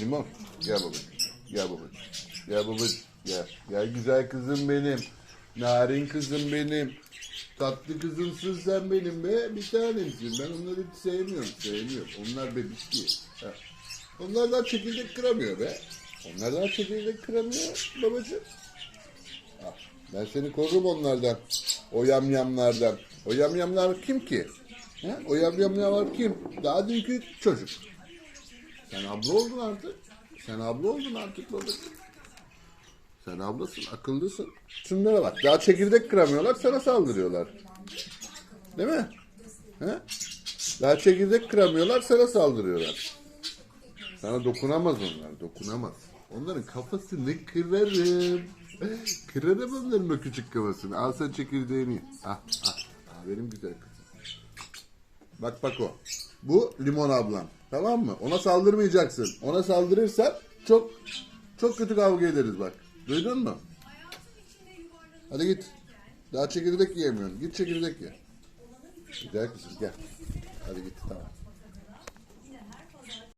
Limon. Gel babacığım. Gel babacığım. Gel babacığım. Gel. Gel güzel kızım benim. Narin kızım benim. Tatlı kızımsın sen benim be. Bir tanemsin. Ben onları hiç sevmiyorum. Sevmiyorum. Onlar bebek değil. Ha. Onlar daha çekirdek kıramıyor be. Onlar daha çekirdek kıramıyor babacığım. Ah, Ben seni korurum onlardan. O yamyamlardan. O yamyamlar kim ki? Ha? O yamyamlar kim? Daha dünkü çocuk. Sen abla oldun artık. Sen abla oldun artık babacığım. Sen ablasın, akıllısın. Şunlara bak. Daha çekirdek kıramıyorlar, sana saldırıyorlar. Değil mi? He? Daha çekirdek kıramıyorlar, sana saldırıyorlar. Sana dokunamaz onlar, dokunamaz. Onların kafasını kırarım. Kırarım onların o küçük kafasını. Al sen çekirdeğini. Ah, ah, ah, benim güzel kızım. Bak bak o. Bu limon ablam. Tamam mı? Ona saldırmayacaksın. Ona saldırırsan çok çok kötü kavga ederiz bak. Duydun mu? Hadi git. Daha çekirdek yiyemiyorsun. Git çekirdek ye. Güzel kızım gel. Hadi git tamam.